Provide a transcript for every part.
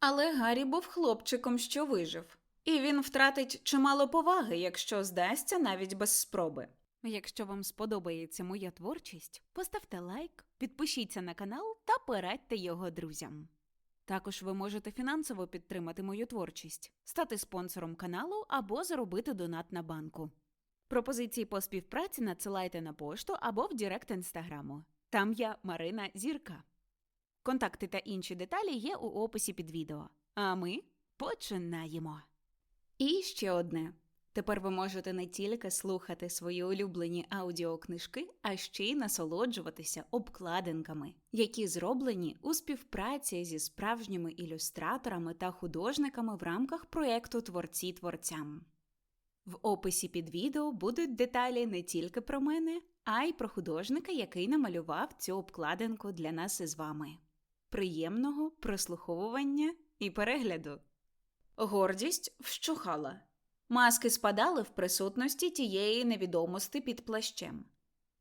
Але Гаррі був хлопчиком, що вижив, і він втратить чимало поваги, якщо здасться навіть без спроби. Якщо вам сподобається моя творчість, поставте лайк, підпишіться на канал та порадьте його друзям. Також ви можете фінансово підтримати мою творчість, стати спонсором каналу або зробити донат на банку. Пропозиції по співпраці надсилайте на пошту або в Директ інстаграму. Там я Марина Зірка. Контакти та інші деталі є у описі під відео. А ми починаємо. І ще одне. Тепер ви можете не тільки слухати свої улюблені аудіокнижки, а ще й насолоджуватися обкладинками, які зроблені у співпраці зі справжніми ілюстраторами та художниками в рамках проєкту Творці творцям. В описі під відео будуть деталі не тільки про мене, а й про художника, який намалював цю обкладинку для нас із вами. Приємного прослуховування і перегляду. Гордість вщухала. Маски спадали в присутності тієї невідомості під плащем.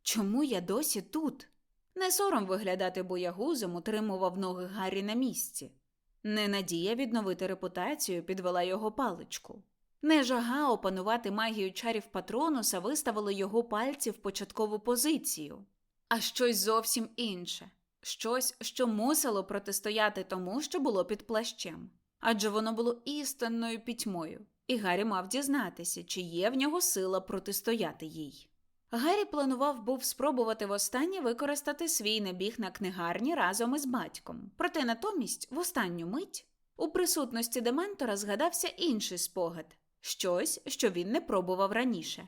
Чому я досі тут? Не сором виглядати боягузом утримував ноги Гаррі на місці. Не надія відновити репутацію підвела його паличку. Не жага опанувати магію чарів патронуса виставили його пальці в початкову позицію, а щось зовсім інше щось, що мусило протистояти тому, що було під плащем. Адже воно було істинною пітьмою, і Гаррі мав дізнатися, чи є в нього сила протистояти їй. Гаррі планував був спробувати востаннє використати свій набіг на книгарні разом із батьком, проте натомість, в останню мить, у присутності Дементора згадався інший спогад щось, що він не пробував раніше.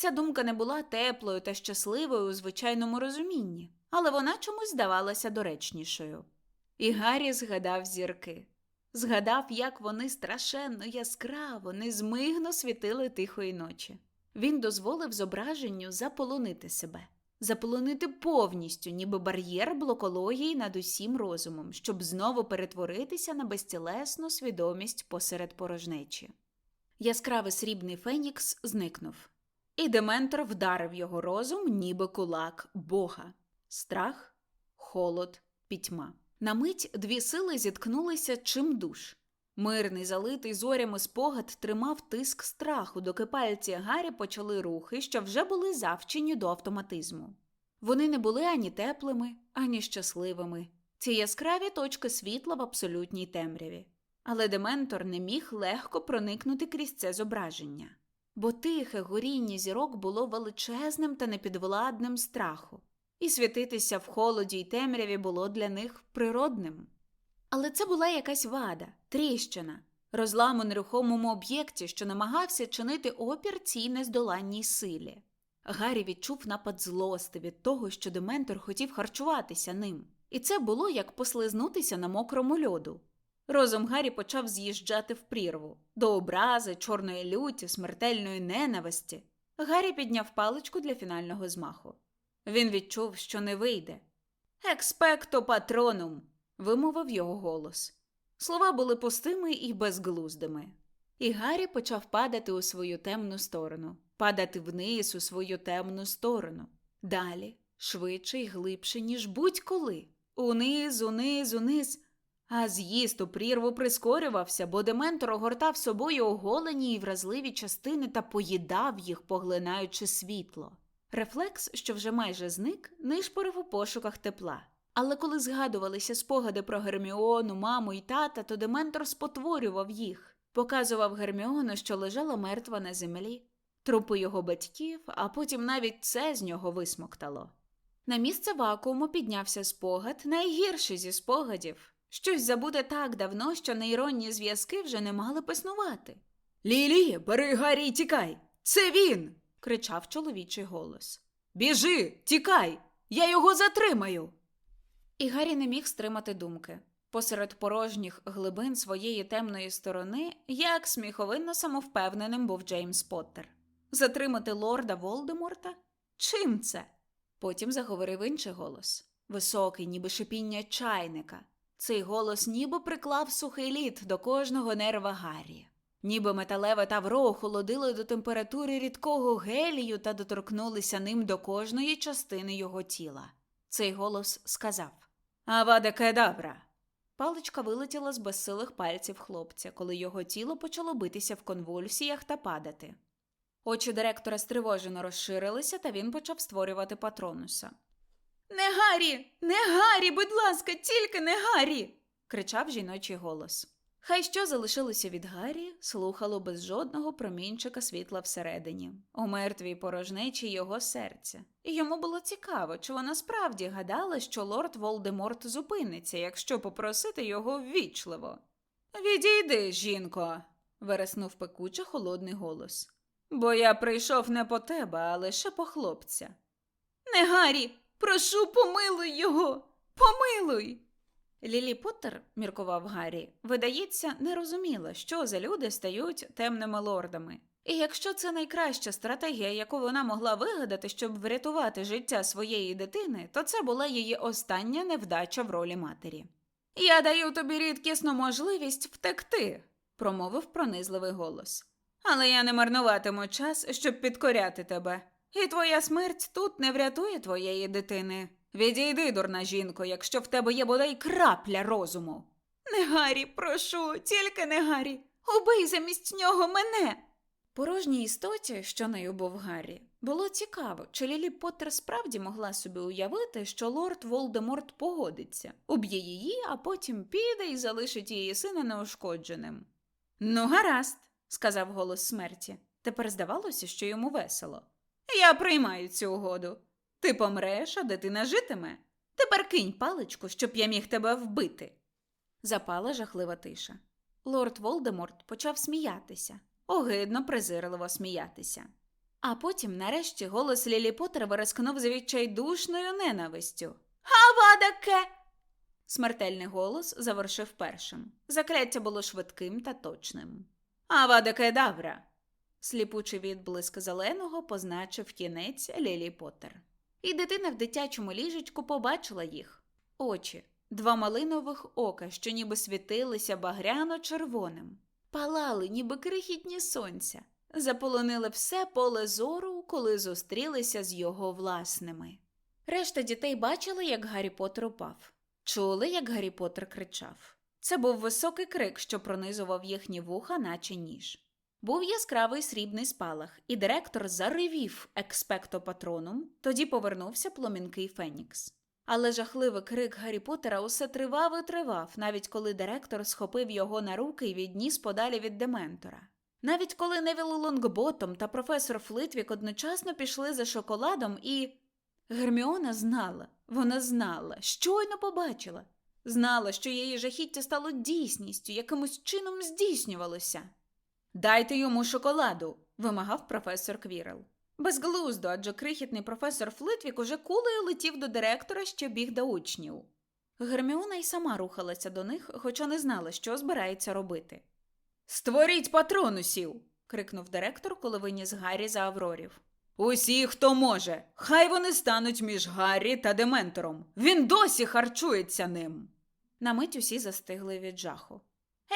Ця думка не була теплою та щасливою у звичайному розумінні, але вона чомусь здавалася доречнішою. І Гаррі згадав зірки. Згадав, як вони страшенно яскраво, незмигно світили тихої ночі. Він дозволив зображенню заполонити себе, заполонити повністю, ніби бар'єр блокології над усім розумом, щоб знову перетворитися на безтілесну свідомість посеред порожнечі. Яскравий срібний фенікс зникнув, і Дементор вдарив його розум, ніби кулак Бога страх, холод, пітьма. На мить дві сили зіткнулися чимдуж. Мирний, залитий зорями спогад тримав тиск страху, доки пальці Гаррі почали рухи, що вже були завчені до автоматизму. Вони не були ані теплими, ані щасливими, ці яскраві точки світла в абсолютній темряві. Але Дементор не міг легко проникнути крізь це зображення, бо тихе горіння зірок було величезним та непідвладним страху і світитися в холоді й темряві було для них природним. Але це була якась вада, тріщина, розлам у нерухомому об'єкті, що намагався чинити опір цій нездоланній силі. Гаррі відчув напад злости від того, що Дементор хотів харчуватися ним, і це було як послизнутися на мокрому льоду. Розум Гаррі почав з'їжджати в прірву до образи, чорної люті, смертельної ненависті. Гаррі підняв паличку для фінального змаху. Він відчув, що не вийде. Експекто патронум, вимовив його голос. Слова були пустими і безглуздими. І Гаррі почав падати у свою темну сторону, падати вниз у свою темну сторону. Далі, швидше й глибше, ніж будь-коли. Униз, униз, униз. А з'їзд у прірву прискорювався, бо Дементор огортав собою оголені й вразливі частини та поїдав їх, поглинаючи світло. Рефлекс, що вже майже зник, нишпорив у пошуках тепла. Але коли згадувалися спогади про Герміону, маму і тата, то Дементор спотворював їх, показував Герміону, що лежала мертва на землі, трупи його батьків, а потім навіть це з нього висмоктало. На місце вакууму піднявся спогад, найгірший зі спогадів. Щось забуде так давно, що нейронні зв'язки вже не мали писнувати. Лілі, бери Гаррі й тікай! Це він. кричав чоловічий голос. Біжи, тікай! Я його затримаю. І Гаррі не міг стримати думки. Посеред порожніх глибин своєї темної сторони, як сміховинно самовпевненим був Джеймс Поттер. Затримати лорда Волдеморта? Чим це? Потім заговорив інший голос високий, ніби шипіння чайника. Цей голос ніби приклав сухий лід до кожного нерва Гаррі. Ніби металеве тавро охолодили до температури рідкого гелію та доторкнулися ним до кожної частини його тіла. Цей голос сказав Авада кедавра. Паличка вилетіла з безсилих пальців хлопця, коли його тіло почало битися в конвульсіях та падати. Очі директора стривожено розширилися, та він почав створювати патронуса. Не Гаррі! Не Гаррі, будь ласка, тільки не Гаррі. кричав жіночий голос. Хай що залишилося від Гаррі, слухало без жодного промінчика світла всередині, у мертвій порожнечі його серця. І йому було цікаво, чи вона справді гадала, що лорд Волдеморт зупиниться, якщо попросити його ввічливо. Відійди, жінко, вереснув пекуче холодний голос. Бо я прийшов не по тебе, а лише по хлопця. Не Гаррі, прошу, помилуй його, помилуй. Лілі Поттер, міркував Гаррі, видається, не розуміла, що за люди стають темними лордами. І якщо це найкраща стратегія, яку вона могла вигадати, щоб врятувати життя своєї дитини, то це була її остання невдача в ролі матері. Я даю тобі рідкісну можливість втекти, промовив пронизливий голос. Але я не марнуватиму час, щоб підкоряти тебе. І твоя смерть тут не врятує твоєї дитини. Відійди, дурна жінко, якщо в тебе є бодай крапля розуму. Не Гаррі, прошу, тільки не Гаррі. Убий замість нього мене. Порожній істоті, що нею був Гаррі, було цікаво, чи Лілі Поттер справді могла собі уявити, що лорд Волдеморт погодиться, уб'є її, а потім піде і залишить її сина неушкодженим. Ну, гаразд, сказав голос смерті. Тепер здавалося, що йому весело. Я приймаю цю угоду. Ти помреш, а дитина житиме. Тепер кинь паличку, щоб я міг тебе вбити. Запала жахлива тиша. Лорд Волдеморт почав сміятися, огидно, презирливо сміятися. А потім, нарешті, голос Лілі Поттер вирискнув з відчайдушною ненавистю. Авадаке! Смертельний голос завершив першим. Закляття було швидким та точним. Авадаке давра. Сліпучий відблиск зеленого позначив кінець Лілі Поттер. І дитина в дитячому ліжечку побачила їх очі, два малинових ока, що ніби світилися багряно-червоним, палали, ніби крихітні сонця, заполонили все поле зору, коли зустрілися з його власними. Решта дітей бачили, як Гаррі Поттер упав, чули, як Гаррі Поттер кричав. Це був високий крик, що пронизував їхні вуха, наче ніж. Був яскравий срібний спалах, і директор заривів експекто патроном, тоді повернувся пломінкий Фенікс. Але жахливий крик Гаррі Поттера усе тривав і тривав, навіть коли директор схопив його на руки і відніс подалі від Дементора. Навіть коли Невіл Лонгботом та професор Флитвік одночасно пішли за шоколадом, і Герміона знала, вона знала, щойно побачила, знала, що її жахіття стало дійсністю, якимось чином здійснювалося. Дайте йому шоколаду, вимагав професор Квірел. Безглуздо, адже крихітний професор Флитвік уже кулею летів до директора, що біг до учнів. Герміона й сама рухалася до них, хоча не знала, що збирається робити. Створіть патронусів. крикнув директор, коли виніс Гаррі за Аврорів. Усі, хто може, хай вони стануть між Гаррі та Дементором. Він досі харчується ним. На мить усі застигли від жаху.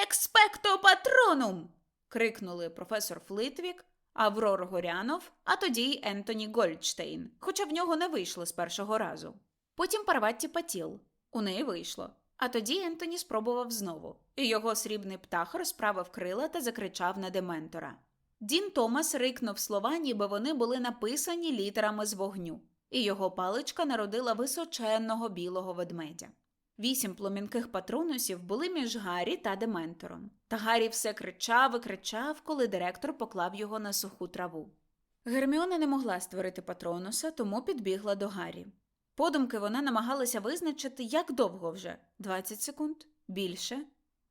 Експекто патронум. Крикнули професор Флитвік, Аврор Горянов, а тоді й Ентоні Гольдштейн, хоча в нього не вийшло з першого разу. Потім Парватті Патіл. У неї вийшло. А тоді Ентоні спробував знову, і його срібний птах розправив крила та закричав на Дементора. Дін Томас рикнув слова, ніби вони були написані літерами з вогню, і його паличка народила височенного білого ведмедя. Вісім пломінких патронусів були між Гаррі та Дементором. Та Гаррі все кричав і кричав, коли директор поклав його на суху траву. Герміона не могла створити патронуса, тому підбігла до Гаррі. Подумки вона намагалася визначити, як довго вже 20 секунд більше.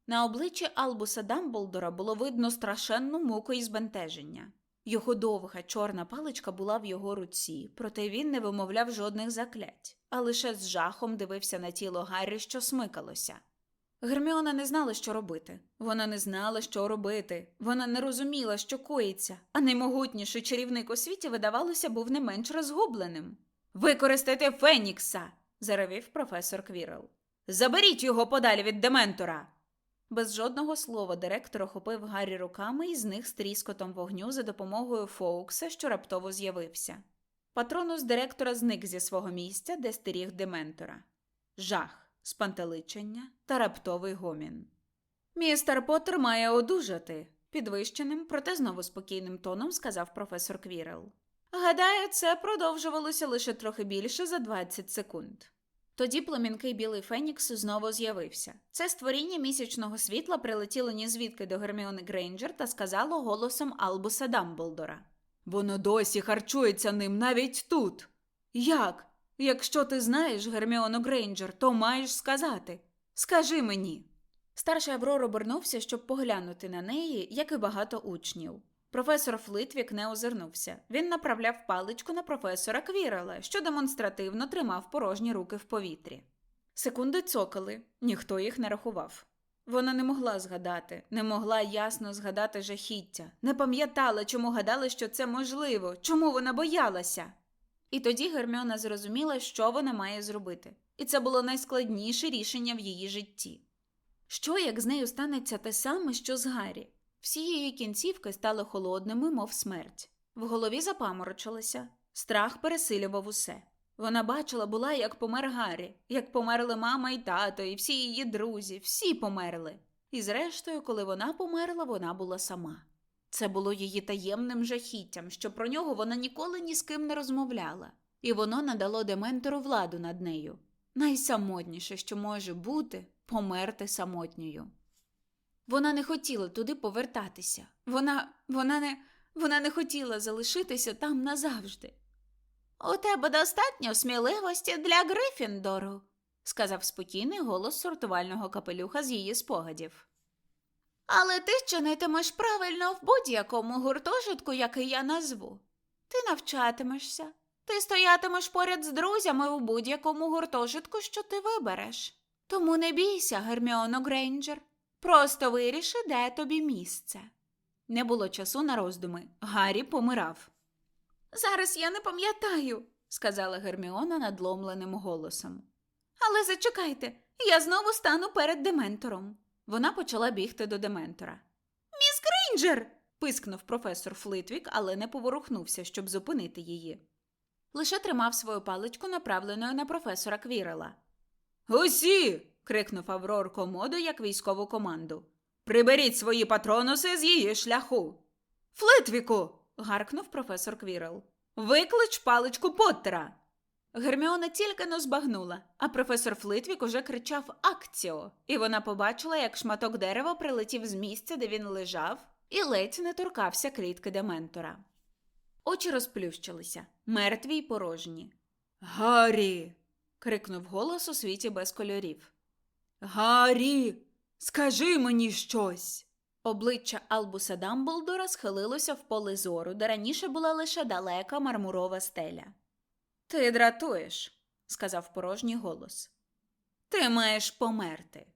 На обличчі Албуса Дамблдора було видно страшенну муку і збентеження. Його довга чорна паличка була в його руці, проте він не вимовляв жодних заклять, а лише з жахом дивився на тіло Гаррі, що смикалося. Герміона не знала, що робити. Вона не знала, що робити. Вона не розуміла, що коїться, а наймогутніший чарівник у світі, видавалося, був не менш розгубленим. Використайте Фенікса, заревів професор Квірел. Заберіть його подалі від Дементора. Без жодного слова директор охопив Гаррі руками і з тріскотом вогню за допомогою Фоукса, що раптово з'явився. Патронус директора зник зі свого місця, де стеріг Дементора. Жах, спантеличення та раптовий гомін. Містер Поттер має одужати, підвищеним, проте знову спокійним тоном сказав професор Квірел. Гадаю, це продовжувалося лише трохи більше за 20 секунд. Тоді племінкий білий Фенікс знову з'явився. Це створіння місячного світла прилетіло ні звідки до Герміони Грейнджер та сказало голосом Албуса Дамблдора. Воно досі харчується ним навіть тут. Як? Якщо ти знаєш Герміону Грейнджер, то маєш сказати. Скажи мені. Старший Аврор обернувся, щоб поглянути на неї, як і багато учнів. Професор Флитвік не озирнувся. Він направляв паличку на професора Квірела, що демонстративно тримав порожні руки в повітрі. Секунди цокали, ніхто їх не рахував. Вона не могла згадати, не могла ясно згадати жахіття, не пам'ятала, чому гадала, що це можливо, чому вона боялася. І тоді Герміона зрозуміла, що вона має зробити, і це було найскладніше рішення в її житті. Що, як з нею станеться те саме, що з Гаррі? Всі її кінцівки стали холодними, мов смерть. В голові запаморочилося, страх пересилював усе. Вона бачила була, як помер Гаррі, як померли мама і тато, і всі її друзі, всі померли. І зрештою, коли вона померла, вона була сама. Це було її таємним жахіттям, що про нього вона ніколи ні з ким не розмовляла, і воно надало дементору владу над нею. Найсамотніше, що може бути, померти самотньою. Вона не хотіла туди повертатися. Вона, вона не, вона не хотіла залишитися там назавжди. У тебе достатньо сміливості для Грифіндору, сказав спокійний голос сортувального капелюха з її спогадів. Але ти чинитимеш правильно в будь-якому гуртожитку, який я назву. Ти навчатимешся, ти стоятимеш поряд з друзями у будь-якому гуртожитку, що ти вибереш. Тому не бійся, Герміоно Грейнджер. Просто виріши, де тобі місце. Не було часу на роздуми. Гаррі помирав. Зараз я не пам'ятаю, сказала Герміона надломленим голосом. Але зачекайте, я знову стану перед дементором. Вона почала бігти до дементора. Міс Грейнджер. пискнув професор Флитвік, але не поворухнувся, щоб зупинити її. Лише тримав свою паличку направленою на професора Квірела. Усі. крикнув Аврор комоду як військову команду. Приберіть свої патронуси з її шляху. Флитвіку. Гаркнув професор Квірел. Виклич паличку Поттера. Герміона тільки но збагнула, а професор Флитвік уже кричав Акціо, і вона побачила, як шматок дерева прилетів з місця, де він лежав, і ледь не торкався клітки дементора. Очі розплющилися, мертві й порожні. Гаррі. крикнув голос у світі без кольорів. Гаррі, скажи мені щось. Обличчя Албуса Дамблдора схилилося в поле зору, де раніше була лише далека мармурова стеля. Ти дратуєш, сказав порожній голос. Ти маєш померти.